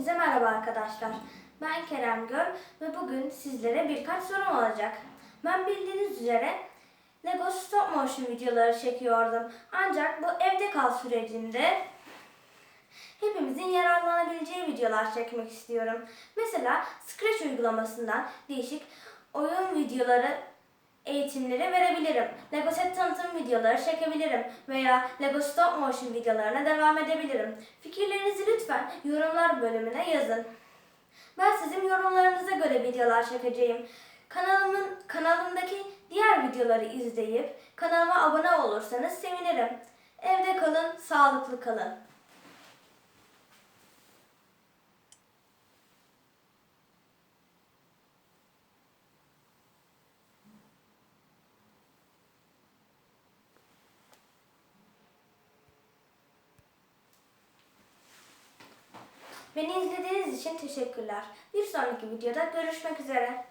Hepinize merhaba arkadaşlar. Ben Kerem Göl ve bugün sizlere birkaç sorum olacak. Ben bildiğiniz üzere Lego stop motion videoları çekiyordum. Ancak bu evde kal sürecinde hepimizin yararlanabileceği videolar çekmek istiyorum. Mesela Scratch uygulamasından değişik oyun videoları eğitimleri verebilirim. Lego set tanıtım videoları çekebilirim veya Lego stop motion videolarına devam edebilirim. Fikirlerinizi lütfen yorumlar bölümüne yazın. Ben sizin yorumlarınıza göre videolar çekeceğim. Kanalımın kanalımdaki diğer videoları izleyip kanalıma abone olursanız sevinirim. Evde kalın, sağlıklı kalın. Beni izlediğiniz için teşekkürler. Bir sonraki videoda görüşmek üzere.